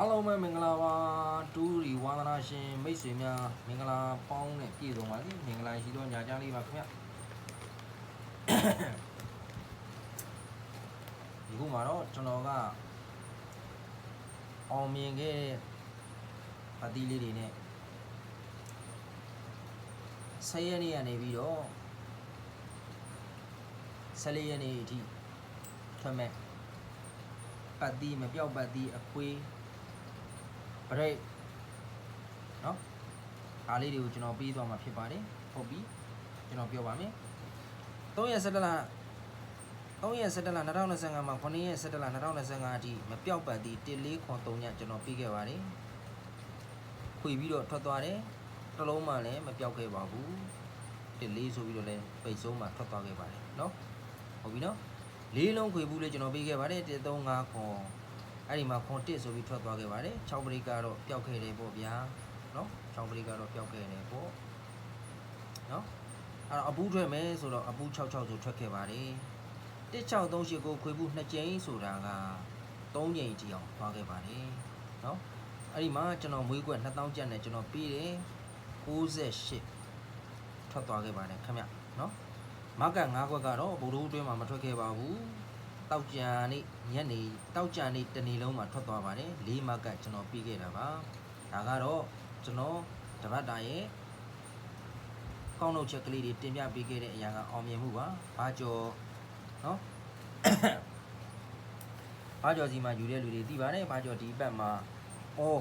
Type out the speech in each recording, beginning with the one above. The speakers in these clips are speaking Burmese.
အားလုံးပဲမင်္ဂလာပါတူရီဝါသနာရှင်မိတ်ဆွေများမင်္ဂလာပေါင်းနဲ့ပြည့်စုံပါစေမင်္ဂလာရှိသောညချမ်းလေးပါခင်ဗျဒီခုမှာတော့ကျွန်တော်ကအောင်မြင်ခဲ့တဲ့အသီးလေးတွေနဲ့10ရက်နေ့ကနေပြီးတော့14ရက်နေ့အထိထွက်မဲ့ပတ်တီးမပြောက်ပတ်တီးအခွေး ဘရိတ်နော်အားလေးတွေကိုကျွန်တော်ပြီးသွားမှာဖြစ်ပါတယ်ဟုတ်ပြီကျွန်တော်ပြောပါမယ်3ရက်17လ3ရက်17လ2025မှာ9ရက်17လ2025အထိမပြောက်ပတ်သည့်14ခွန်3ညကျွန်တော်ပြီးခဲ့ပါတယ်ခွေပြီးတော့ထွက်သွားတယ်တစ်လုံးမှလည်းမပြောက်ခဲ့ပါဘူး14ဆိုပြီးတော့လည်းပိတ်ဆုံးမှထွက်သွားခဲ့ပါတယ်နော်ဟုတ်ပြီနော်လေးလုံးခွေဘူးလေးကျွန်တော်ပြီးခဲ့ပါတယ်135ခွန် အဲ့ဒီမှာခွန်တစ်ဆိုပြီးထွက်သွားခဲ့ပါတယ်6ပရိကတော့ပျောက်ခဲ့တယ်ပေါ့ဗျာနော်6ပရိကတော့ပျောက်ခဲ့တယ်ပေါ့နော်အဲ့တော့အပူးထွက်မယ်ဆိုတော့အပူး66ဆိုထွက်ခဲ့ပါတယ်1638ကိုခွေဘူး2ကြိမ်ဆိုတာက3ကြိမ်ကြည့်အောင်သွားခဲ့ပါတယ်နော်အဲ့ဒီမှာကျွန်တော်မွေးကွက်2000ကျပ်နဲ့ကျွန်တော်ပြီးတယ်68ထွက်သွားခဲ့ပါတယ်ခင်ဗျနော်မကတ်5ခွက်ကတော့ဗိုလ်တို့အတွင်းမှာမထွက်ခဲ့ပါဘူး တောက်ကြံနေ့ညနေတောက်ကြံနေ့တနေ့လုံးမှာထွက်သွားပါတယ်လေးမကတ်ကျွန်တော်ပြီးခဲ့တာပါဒါကတော့ကျွန်တော်တပတ်တာရဲ့ကောင်းတော့ချက်ကလေးတွေတင်ပြပေးခဲ့တဲ့အရာကအောင်မြင်မှုပါဘာကျော်နော်ဘာကျော်စီမှာယူတဲ့လူတွေသိပါတယ်ဘာကျော်ဒီဘက်မှာအော်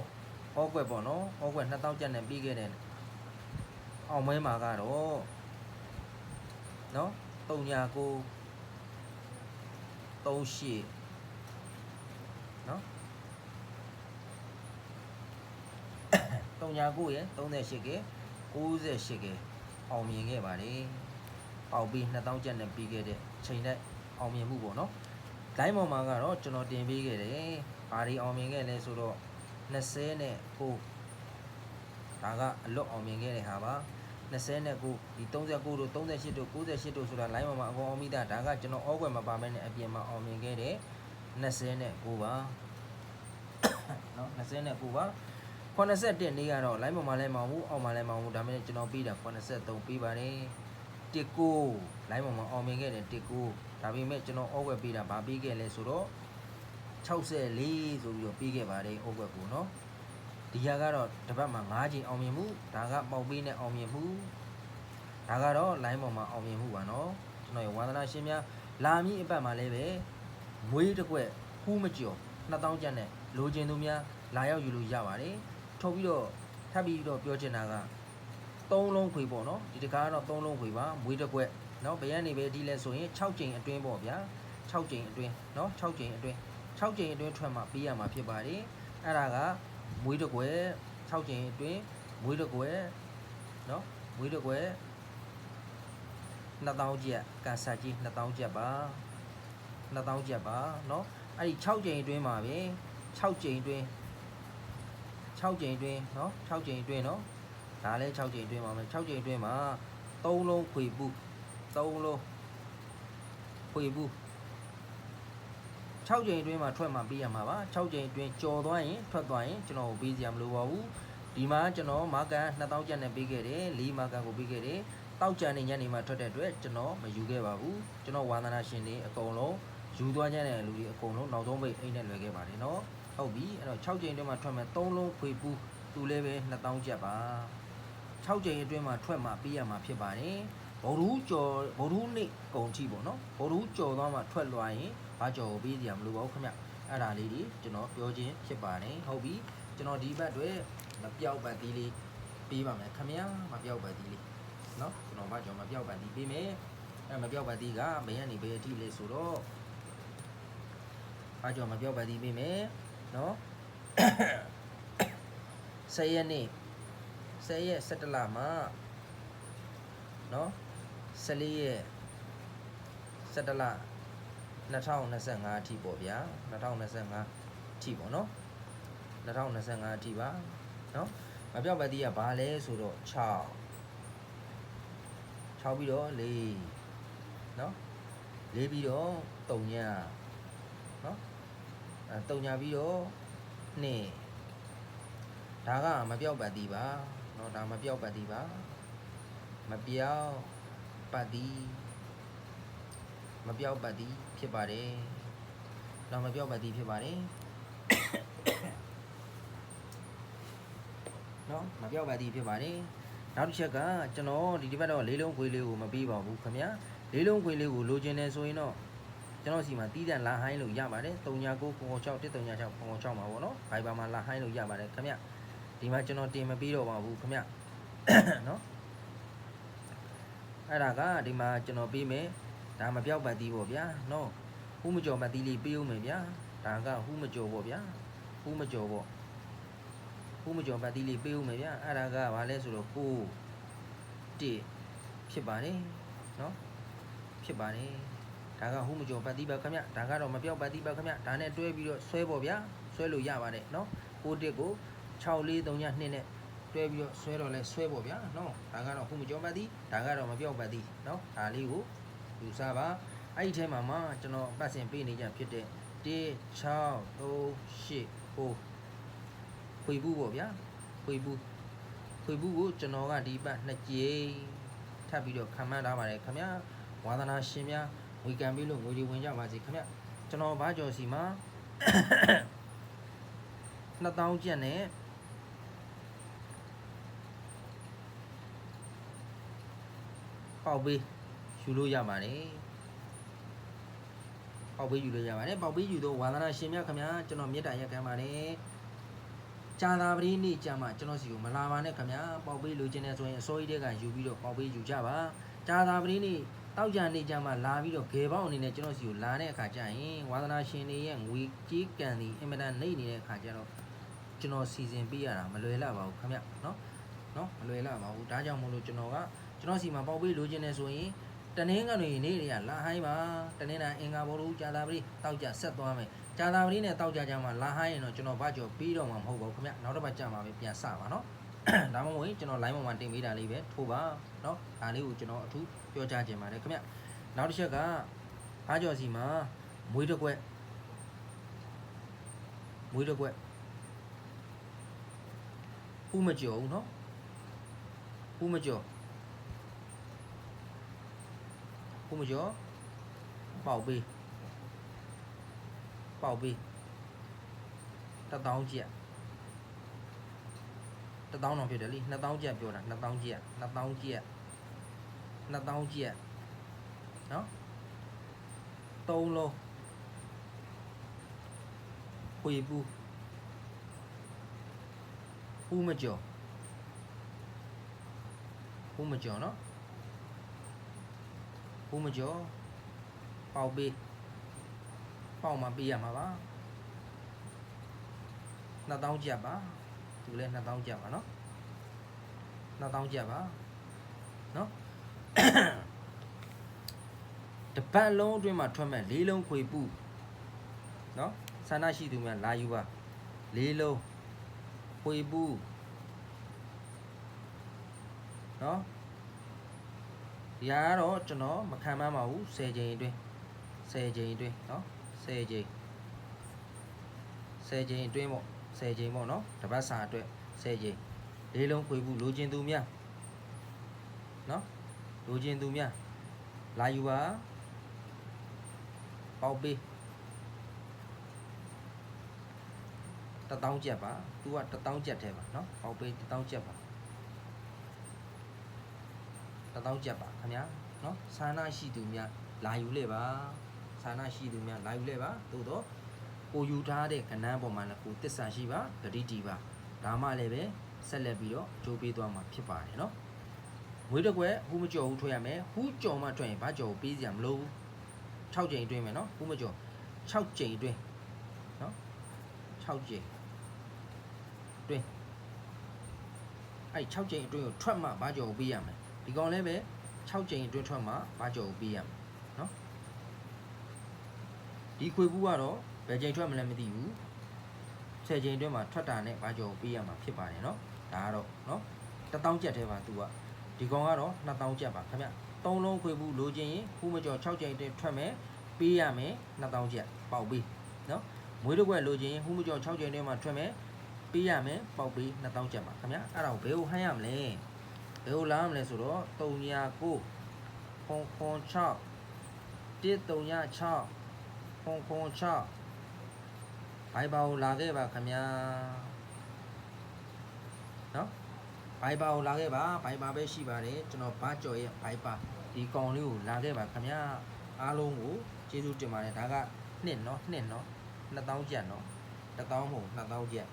အောကွက်ပေါ့နော်အောကွက်2000ကျပ်နဲ့ပြီးခဲ့တဲ့အောင်မဲမှာကတော့နော်တုံညာကို 38နော်39ရယ်38က68ကအောင်မြင်ခဲ့ပါတယ်ပေါက်ပြီး2000ကျပ်နဲ့ပြီးခဲ့တဲ့ချိန်နဲ့အောင်မြင်မှုပေါ့နော်ဒိုင်းပေါ်မှာကတော့ကျွန်တော်တင်ပေးခဲ့တယ်ဘာတွေအောင်မြင်ခဲ့လဲဆိုတော့20နဲ့ကိုဒါကအလွတ်အောင်မြင်ခဲ့တဲ့ဟာပါ 29ဒီ39တို့38တို့98တို့ဆိုတာ line မှာမှာအကုန်အောင်မိတာဒါကကျွန်တော်ဩကွယ်မပါမဲနဲ့အပြင်မှာအောင်မြင်ခဲ့တဲ့29ပါနော်29ပါ81နေ့ကတော့ line မှာလည်းမအောင်ဘူးအောက်မှာလည်းမအောင်ဘူးဒါမဲ့ကျွန်တော်ပြီးတာ83ပြီးပါတယ်တစ်ကို line မှာအောင်မြင်ခဲ့တယ်တစ်ကိုဒါပေမဲ့ကျွန်တော်ဩကွယ်ပြီးတာဗာပြီးခဲ့လဲဆိုတော့64ဆိုပြီးတော့ပြီးခဲ့ပါတယ်ဩကွယ်ကိုနော် ဒီဟာကတော့တစ်ပတ်မှာ9ချိန်အောင်မြင်မှုဒါကပေါက်ပေးနဲ့အောင်မြင်မှုဒါကတော့ line ပေါ်မှာအောင်မြင်မှုပါနော်ကျွန်တော်ရဝန္ဒနာရှင်များလာမည့်အပတ်မှာလည်းပဲမွေးတစ်ကွက်ဟူးမကျော်2000ကျပ်နဲ့လိုချင်သူများလာရောက်ယူလို့ရပါတယ်ထုတ်ပြီးတော့ထပ်ပြီးတော့ပြောချင်တာက3လုံးခွေပေါ့နော်ဒီတကားကတော့3လုံးခွေပါမွေးတစ်ကွက်နော်ဘယ်ကနေပဲဒီလဲဆိုရင်6ချိန်အတွင်းပေါ့ဗျာ6ချိန်အတွင်းနော်6ချိန်အတွင်း6ချိန်အတွင်းထွက်မှပေးရမှာဖြစ်ပါတယ်အဲ့ဒါက မွေးတစ်ကွက်6ချိန်အတွင်းမွေးတစ်ကွက်နော်မွေးတစ်ကွက်2000ကျပ်ကန်ဆာကြီး2000ကျပ်ပါ2000ကျပ်ပါเนาะအဲ့ဒီ6ကြိမ်အတွင်းမှာပဲ6ကြိမ်အတွင်း6ကြိမ်အတွင်းเนาะ6ကြိမ်အတွင်းเนาะဒါလည်း6ကြိမ်အတွင်းမှာပဲ6ကြိမ်အတွင်းမှာ3လုံးခွေပူ3လုံးခွေပူ 6ကြိမ်အတွင်းမှာထွက်မှပေးရမှာပါ6ကြိမ်အတွင်းကြော်သွားရင်ထွက်သွားရင်ကျွန်တော်ကိုပေးစရာမလိုပါဘူးဒီမှာကျွန်တော်မာကန်2000ကျပ်နဲ့ပေးခဲ့တယ်4မာကန်ကိုပေးခဲ့တယ်တောက်ကြံနေညနေမှာထွက်တဲ့အတွက်ကျွန်တော်မယူခဲ့ပါဘူးကျွန်တော်ဝါသနာရှင်တွေအကုန်လုံးယူသွားကြတဲ့လူတွေအကုန်လုံးနောက်ဆုံးပိတ်အိတ်နဲ့လွယ်ခဲ့ပါတယ်နော်ဟုတ်ပြီအဲ့တော့6ကြိမ်အတွင်းမှာထွက်မဲ့3လုံးခွေပူးသူလည်းပဲ2000ကျပ်ပါ6ကြိမ်အတွင်းမှာထွက်မှပေးရမှာဖြစ်ပါတယ်ဗော်ရူးကြော်ဗော်ရူးနေ့ကုန်ချီပေါ့နော်ဗော်ရူးကြော်သွားမှထွက်လွှာရင် ဘာကြော်ကိုပေးစရာမလိုပါဘူးခင်ဗျအဲ့ဒါလေးကြီးကျွန်တော်ပြောခြင်းဖြစ်ပါတယ်ဟုတ်ပြီကျွန်တော်ဒီဘက်တွေမပြောက်ပတ်သီးလေးပေးပါမယ်ခင်ဗျမပြောက်ပတ်သီးလေး เนาะကျွန်တော်ဘာကြောင့်မပြောက်ပန်ဒီပေးမယ်အဲမပြောက်ပန်ဒီကဘယ်ကနေဘယ်အထိလဲဆိုတော့ဘာကြောင့်မပြောက်ပန်ဒီပေးမယ်เนาะ10ရက်နေ့10ရက်17လမှာเนาะ14ရက်17လ 2025အထိပေါ့ဗျာ2025အထိပေါ့နော်2025အထိပါနော်မပြောက်ပတိကဘာလဲဆိုတော့6 6ပြီးတော့4နော်4ပြီးတော့3ညနော်အဲ3ညပြီးတော့2ဒါကမပြောက်ပတိပါနော်ဒါမပြောက်ပတိပါမပြောက်ပတိမပြောက်ပတိ ဖြစ်ပါတယ်။လောင်မပြောက်ပါသည်ဖြစ်ပါတယ်။နော်မပြောက်ပါသည်ဖြစ်ပါတယ်။နောက်တစ်ချက်ကကျွန်တော်ဒီဒီဘက်တော့လေးလုံးခွေးလေးကိုမပြီးပါဘူးခင်ဗျာ။လေးလုံးခွေးလေးကိုလိုချင်တယ်ဆိုရင်တော့ကျွန်တော်စီမှာတီးတန်လာဟိုင်းလို့ရပါတယ်။3996 1396 996မှာပေါ့နော်။ Viber မှာလာဟိုင်းလို့ရပါတယ်ခင်ဗျာ။ဒီမှာကျွန်တော်တင်မပြီးတော့ပါဘူးခင်ဗျာ။နော်။အဲ့ဒါကဒီမှာကျွန်တော်ပြီးမယ်။ ဒါမပြောက်ပတ်တီးပေါ့ဗျာနော်ဟူးမကြော်ပတ်တီးလေးပြီးအောင်မယ်ဗျာဒါကဟူးမကြော်ပေါ့ဗျာဟူးမကြော်ပေါ့ဟူးမကြော်ပတ်တီးလေးပြီးအောင်မယ်ဗျာအဲ့ဒါကဘာလဲဆိုတော့ကိုတိဖြစ်ပါတယ်နော်ဖြစ်ပါတယ်ဒါကဟူးမကြော်ပတ်တီးပါခင်ဗျဒါကတော့မပြောက်ပတ်တီးပါခင်ဗျဒါနဲ့တွဲပြီးတော့ဆွဲပေါ့ဗျာဆွဲလို့ရပါတယ်နော်ကိုတစ်ကို6432နဲ့တွဲပြီးတော့ဆွဲတော့လဲဆွဲပေါ့ဗျာနော်ဒါကတော့ဟူးမကြော်ပတ်တီးဒါကတော့မပြောက်ပတ်တီးနော်ဒါလေးကို ယူစားပါအဲ့ဒီထဲမှာမှကျွန်တော်ပတ်စင်ပေးနေကြဖြစ်တဲ့1 6 3 8ဟိုခွေဘူးပေါ့ဗျာခွေဘူးခွေဘူးကိုကျွန်တော်ကဒီပတ်နှစ်ကြိမ်ထပ်ပြီးတော့ခံမှန်းထားပါတယ်ခင်ဗျာဝါသနာရှင်များဝေကံပြီးလို့ငွေတွေဝင်ကြပါစေခင်ဗျာကျွန်တော်ဘာကြော်စီမှာ2000ကျပ်နဲ့ပေါက်ပေး ယူလို့ရပါတယ်ပေါက်ပေးယူလို့ရပါတယ်ပေါက်ပေးယူတော့ဝါသနာရှင်များခင်ဗျာကျွန်တော်မေတ္တာရက်ခံပါတယ်ကြာသာပတိနေ့ကြာမှကျွန်တော်စီကိုမလာပါနဲ့ခင်ဗျာပေါက်ပေးလိုချင်တဲ့ဆိုရင်အစိုးရတွေကယူပြီးတော့ပေါက်ပေးယူကြပါကြာသာပတိနေ့တောက်ကြနေ့ကြာမှလာပြီးတော့ဂေပေါက်အနေနဲ့ကျွန်တော်စီကိုလာတဲ့အခါကျရင်ဝါသနာရှင်တွေရဲ့ငွေကြေးကံဒီအင်မတန်နှိမ့်နေတဲ့အခါကျတော့ကျွန်တော်စီစဉ်ပေးရတာမလွယ်လှပါဘူးခင်ဗျနော်နော်မလွယ်လှပါဘူးဒါကြောင့်မို့လို့ကျွန်တော်ကကျွန်တော်စီမှာပေါက်ပေးလိုချင်တဲ့ဆိုရင် တနင်္ဂနွေနေ့တွေကလာဟိုင်းပါတနင်္လာအင်္ဂါဘောလို့ကြာတာပတိတောက်ကြဆက်သွားမယ်ကြာတာပတိနဲ့တောက်ကြကြမှာလာဟိုင်းရင်တော့ကျွန်တော်ဘာကြော်ပြီးတော့မှာမဟုတ်ပါဘူးခင်ဗျနောက်တစ်ပတ်ကြာမှာပဲပြန်စပါနော်ဒါမှမဟုတ်ကျွန်တော် line ပေါ်မှာတင်ပေးတာလေးပဲထိုးပါနော်ဒါလေးကိုကျွန်တော်အထူးပြောကြားခြင်းပါတယ်ခင်ဗျနောက်တစ်ချက်ကဘာကြော်စီမှာမွေးတစ်ကွက်မွေးတစ်ကွက်ဥမကြော်ဘူးနော်ဥမကြော် ခုမကျော်ပေါက်ပေးပေါက်ပေးတစ်တောင်းကျက်တစ်တောင်းတော့ဖြစ်တယ်လीနှစ်တောင်းကျက်ပြောတာနှစ်တောင်းကျက်နှစ်တောင်းကျက်နှစ်တောင်းကျက်နော်သုံးလုံးခွေပူပူမကျော်ပူမကျော်နော် ဘူးမကျော်ပေါက်ပေးပေါက်မှပေးရမှာပါ2000ကျပ်ပါသူလည်း2000ကျပ်ပါเนาะ2000ကျပ်ပါเนาะတပတ်လုံးအတွင်းမှာထွက်မဲ့၄လုံးခွေပူเนาะဆန္ဒရှိသူများလာယူပါ၄လုံးခွေပူเนาะ ဒီဟာကတော့ကျွန်တော်မခံမှန်းပါဘူး10ချိန်အတွင်း10ချိန်အတွင်းเนาะ10ချိန်10ချိန်အတွင်းပေါ့10ချိန်ပေါ့เนาะတပတ်စာအတွက်10ချိန်လေးလုံးခွေဘူးလိုချင်သူများเนาะလိုချင်သူများလာယူပါပေါက်ပေးတတောင်းကျက်ပါသူကတတောင်းကျက်ထဲပါเนาะပေါက်ပေးတတောင်းကျက်ပါ တစ်တောင်းကြက်ပါခင်ဗျာနော်ဆန္ဒရှိသူများလာယူလေပါဆန္ဒရှိသူများလာယူလေပါသို့တော့ကိုယူထားတဲ့ကဏ္ဍပေါ်မှာလည်းကိုတစ္ဆာရှိပါဂတိတီပါဒါမှလည်းပဲဆက်လက်ပြီးတော့ကြိုးပေးသွားမှာဖြစ်ပါတယ်နော်ငွေတစ်ခွက်ဟူးမကြော်ဘူးထွက်ရမယ်ဟူးကြော်မှထွက်ရင်ဘာကြော်ပေးစရာမလိုဘူး6ကြိမ်အတွင်းမယ်နော်ဟူးမကြော်6ကြိမ်အတွင်းနော်6ကြိမ်အတွင်းအဲ့6ကြိမ်အတွင်းကိုထွက်မှဘာကြော်ပေးရမယ် ဒီကောင်လည်းပဲ6ချိန်အတွင်းထွက်မှဘာကြော်ကိုပေးရမှာနော်ဒီခွေဘူးကတော့ဘယ်ချိန်ထွက်မလဲမသိဘူး10ချိန်အတွင်းမှာထွက်တာနဲ့ဘာကြော်ကိုပေးရမှာဖြစ်ပါတယ်နော်ဒါကတော့နော်1000ကျပ်ထဲပါသူကဒီကောင်ကတော့2000ကျပ်ပါခင်ဗျ3လုံးခွေဘူးလိုချင်ရင်ခုမကျော်6ချိန်အတွင်းထွက်မယ်ပေးရမယ်2000ကျပ်ပေါက်ပေးနော်မွေးတော့ွက်လိုချင်ရင်ခုမကျော်6ချိန်အတွင်းမှာထွက်မယ်ပေးရမယ်ပေါက်ပေး2000ကျပ်ပါခင်ဗျအဲ့ဒါကိုဘယ်ကိုဟမ်းရမလဲ ယ်ကိုလာမလဲဆိုတော့309ခွန်ခွန်6 136ခွန်ခွန်6ဘိုင်ဘာကိုလာခဲ့ပါခင်ဗျာနော်ဘိုင်ဘာကိုလာခဲ့ပါဘိုင်ဘာပဲရှိပါတယ်ကျွန်တော်ဘာကြော်ရဲ့ဘိုင်ဘာဒီကောင်လေးကိုလာခဲ့ပါခင်ဗျာအားလုံးကိုကျေးဇူးတင်ပါတယ်ဒါကနှစ်နော်နှစ်နော်2000ကျပ်နော်1000မဟုတ်2000ကျပ်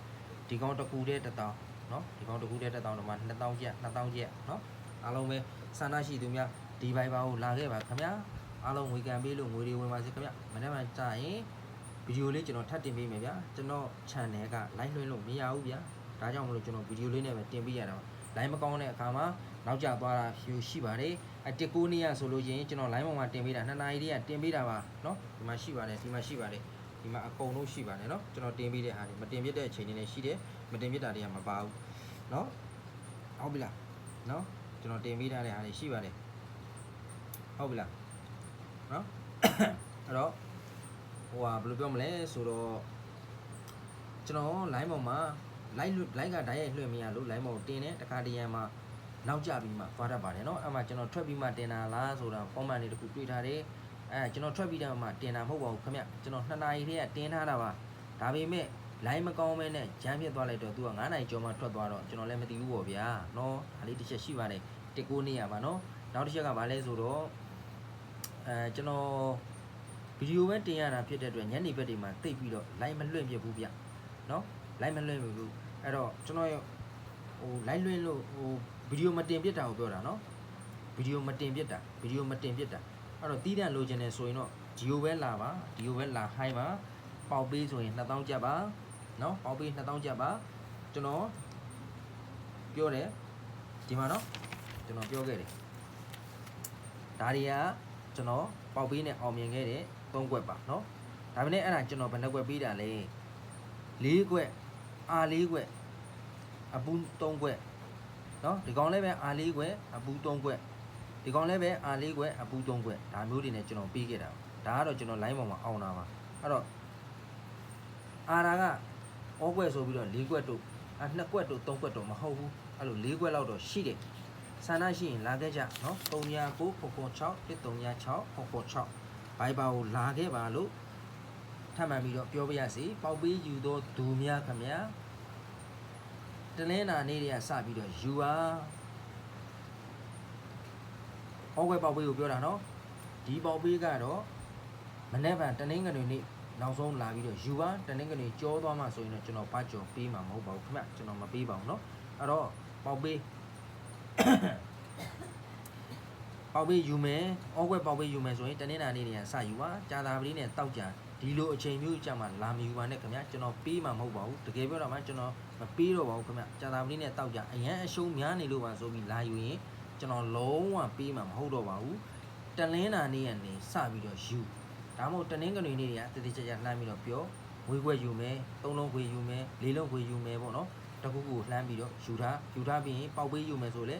ဒီကောင်တစ်ခုတည်း1000 နော်ဒီကောင်တစ်ခုတည်း1000တော့မှ2000ကျပ်2000ကျပ်နော်အားလုံးပဲဆန္ဒရှိသူများဒီဘိုင်ဘာကိုလာခဲ့ပါခင်ဗျာအားလုံးဝေကန်ပေးလို့ငွေတွေဝင်ပါစေခင်ဗျမနေ့မှကြာရင်ဗီဒီယိုလေးကျွန်တော်ထပ်တင်ပေးမယ်ဗျာကျွန်တော် channel က live လွှင့်လို့မရဘူးဗျာဒါကြောင့်မလို့ကျွန်တော်ဗီဒီယိုလေးနဲ့ပဲတင်ပေးရတာပါ line မကောင်းတဲ့အခါမှာနောက်ကျသွားတာဖြူရှိပါတယ်အတစ်ကိုနေရဆိုလို့ရှိရင်ကျွန်တော် line ပေါ်မှာတင်ပေးတာနှစ်နာရီတည်းကတင်ပေးတာပါเนาะဒီမှာရှိပါတယ်ဒီမှာရှိပါတယ် ဒီမှာအကုန်လုံးရှိပါတယ်เนาะကျွန်တော်တင်ပေးတဲ့ဟာတွေမတင်ပြတဲ့အချိန်တွေလည်းရှိတယ်မတင်ပြတာတွေကမပါဘူးเนาะဟုတ်ပြီလားเนาะကျွန်တော်တင်ပေးထားတဲ့ဟာတွေရှိပါတယ်ဟုတ်ပြီလားเนาะ အဲ့တော့ဟိုဟာဘယ်လိုပြောမလဲဆိုတော့ကျွန်တော် line ပေါ်မှာ line line ကဓာတ်ရိုက်လွှင့်မရလို့ line ပေါ်တင်တယ်တခါတရံမှာနောက်ကျပြီးမှသွားတတ်ပါတယ်เนาะအဲ့မှာကျွန်တော်ထွက်ပြီးမှတင်တာလားဆိုတာ comment လေးတစ်ခုတွေ့ထားတယ် အဲကျွန်တော်ထွက်ပြီးတော့မှတင်တာမဟုတ်ပါဘူးခင်ဗျကျွန်တော်2နာရီတည်းကတင်ထားတာပါဒါပေမဲ့ line မကောင်းမဲနဲ့ဂျမ်းဖြစ်သွားလိုက်တော့သူက9နာရီကျော်မှထွက်သွားတော့ကျွန်တော်လည်းမသိဘူးပေါ့ဗျာနော်ဒါလေးတစ်ချက်ရှိပါတယ်တစ်ကိုနေရပါနော်နောက်တစ်ချက်ကဘာလဲဆိုတော့အဲကျွန်တော်ဗီဒီယိုပဲတင်ရတာဖြစ်တဲ့အတွက်ညနေဘက်တွေမှာတိတ်ပြီးတော့ line မလွင့်ပြဘူးဗျနော် line မလွင့်ဘူးအဲ့တော့ကျွန်တော်ဟို line လွင့်လို့ဟိုဗီဒီယိုမတင်ပြတာကိုပြောတာနော်ဗီဒီယိုမတင်ပြတာဗီဒီယိုမတင်ပြတာ အဲ့တော့တီးတန့်လိုချင်တယ်ဆိုရင်တော့ဒီယိုပဲလာပါဒီယိုပဲလာဟိုင်းပါပေါက်ပေးဆိုရင်2000ကျပ်ပါเนาะပေါက်ပေး2000ကျပ်ပါကျွန်တော်ပြောတယ်ဒီမှာเนาะကျွန်တော်ပြောခဲ့တယ်ဒါတွေကကျွန်တော်ပေါက်ပေးနဲ့အောင်မြင်ခဲ့တဲ့၃ကွက်ပါเนาะဒါပေမဲ့အဲ့ဒါကျွန်တော်ဘယ်နှကွက်ပေးတာလဲ၄ကွက်အာ၄ကွက်အပူ၃ကွက်เนาะဒီကောင်လည်းပဲအာ၄ကွက်အပူ၃ကွက် ဒီကောင်လည်းပဲ R4 ခွက်အပူ3ခွက်ဒါမျိုးတွေနဲ့ကျွန်တော်ပေးခဲ့တာဒါကတော့ကျွန်တော် line ပေါ်မှာအောင်တာပါအဲ့တော့ R ကအောခွက်ဆိုပြီးတော့၄ခွက်တို့အနှစ်ခွက်တို့၃ခွက်တို့မဟုတ်ဘူးအဲ့လို၄ခွက်လောက်တော့ရှိတယ်ဆန္ဒရှိရင်လာခဲ့ကြနော်3996461396 Viber ကိုလာခဲ့ပါလို့ထပ်မံပြီးတော့ပြောပြရစီပေါက်ပေးယူသောသူများခင်ဗျာတလင်းနာနေ့တွေကစပြီးတော့ယူပါ ဩကွယ်ပေါက်ပေးကိုပြောတာเนาะဒီပေါက်ပေးကတော့မနေ့ကတနင်္ဂနွေနေ့နောက်ဆုံးလာပြီးတော့ယူပါတနင်္ဂနွေကြောသွားမှဆိုရင်တော့ကျွန်တော်ဘာကြော်ပေးမှာမဟုတ်ပါဘူးခင်ဗျကျွန်တော်မပေးပါဘူးเนาะအဲ့တော့ပေါက်ပေး ပေါက်ပေးယူမယ်ဩကွက်ပေါက်ပေးယူမယ်ဆိုရင်တနင်္လာနေ့နေရစယူပါကြာသာပတိနဲ့တောက်ကြဒီလိုအချိန်မျိုးကြမှာလာမယူပါနဲ့ခင်ဗျာကျွန်တော်ပေးမှာမဟုတ်ပါဘူးတကယ်ပြောတော့မှကျွန်တော်မပေးတော့ပါဘူးခင်ဗျာကြာသာပတိနဲ့တောက်ကြအရန်အရှုံးများနေလို့ပါဆိုပြီးလာယူရင် ကျွန်တော်လုံးဝပေးမှာမဟုတ်တော့ပါဘူးတလင်းနာနေ့ကနေစပြီးတော့ယူဒါမှမဟုတ်တနင်္ဂနွေနေ့တွေကတတိကျကျလှမ်းပြီးတော့ပြောဝေးခွက်ယူမယ်သုံးလုံးခွေယူမယ်လေးလုံးခွေယူမယ်ပေါ့နော်တခုခုလှမ်းပြီးတော့ယူထားယူထားပြီးရင်ပေါက်ပေးယူမယ်ဆိုလေ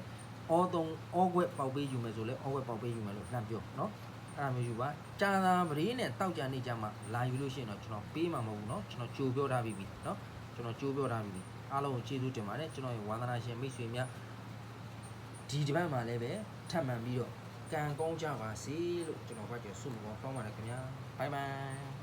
အောသုံးအောခွက်ပေါက်ပေးယူမယ်ဆိုလဲအောခွက်ပေါက်ပေးယူမယ်လို့လှမ်းပြောเนาะအဲ့ဒါမျိုးယူပါကြာသာပရိနဲ့တောက်ကြနေကြမှာလာယူလို့ရှိရင်တော့ကျွန်တော်ပေးမှာမဟုတ်ဘူးเนาะကျွန်တော်ကြိုပြောထားပြီးပြီเนาะကျွန်တော်ကြိုပြောထားပြီးပြီအားလုံးကိုကျေးဇူးတင်ပါတယ်ကျွန်တော်ရဲ့ဝါသနာရှင်မိတ်ဆွေများ ဒီဒီဘက်မှာလည်းပဲထပ်မံပြီးတော့ကံကောင်းကြပါစေလို့ကျွန်တော်ကကြဆုမကောင်းကောင်းပါတယ်ခင်ဗျာဘိုင်ဘိုင်